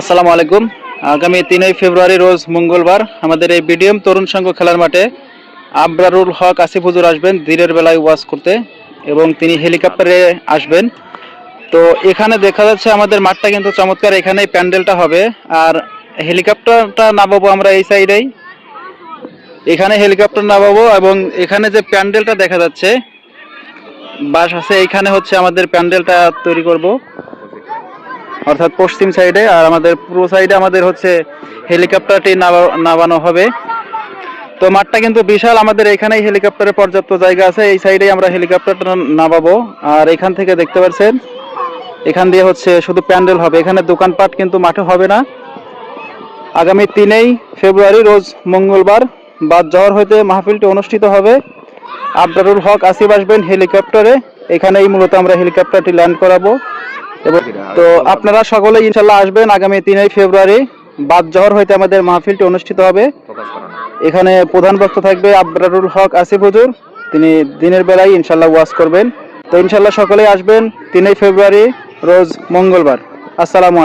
আসসালামু আলাইকুম। আগামী তিনই ফেব্রুয়ারি রোজ মঙ্গলবার আমাদের এই বিডিএম তরুণ সংঘ খেলার মাঠে আবরারুল হক, আসিফ হুজুর আসবেন দিনের বেলায় ওয়াজ করতে এবং তিনি হেলিকপ্টারে আসবেন। তো এখানে দেখা যাচ্ছে আমাদের মাঠটা কিন্তু চমৎকার, এখানেই প্যান্ডেলটা হবে। আর হেলিকপ্টারটা নামাবো আমরা এই সাইডেই। এখানে হেলিকপ্টার নামাবো এবং এখানে যে প্যান্ডেলটা দেখা যাচ্ছে, বাস আছে এইখানে হচ্ছে আমাদের প্যান্ডেলটা তৈরি করব। অর্থাৎ পশ্চিম সাইডে, আর আমাদের পূর্ব সাইডে আমাদের হচ্ছে হেলিকপ্টারটি নামা- নামানো হবে। তো মাঠটা কিন্তু বিশাল, আমাদের এখানেই হেলিকপ্টারের পর্যাপ্ত জায়গা আছে, এই সাইডেই আমরা হেলিকপ্টারটা নামাবো। আর এখান থেকে দেখতে পাচ্ছেন, এখান দিয়ে হচ্ছে শুধু প্যান্ডেল হবে। এখানে দোকানপাট কিন্তু মাঠে হবে না। আগামী তিনেই ফেব্রুয়ারি, রোজ মঙ্গলবার, বাদ জহর হইতে মাহফিলটি অনুষ্ঠিত হবে। আবদারুল হক আসিফ আসবেন হেলিকপ্টারে। এখানেই মূলত আমরা হেলিকপ্টারটি ল্যান্ড করাবো। তো আপনারা সকলে ইনশাল্লাহ আসবেন আগামী তিনই ফেব্রুয়ারি। বাদ জহর হইতে আমাদের মাহফিলটি অনুষ্ঠিত হবে। এখানে প্রধান বক্তা থাকবে আবরারুল হক আসিফ হুজুর। তিনি দিনের বেলায় ইনশাল্লাহ ওয়াজ করবেন। তো ইনশাল্লাহ সকলেই আসবেন তিনই ফেব্রুয়ারি রোজ মঙ্গলবার। আসসালামু আলাইকুম।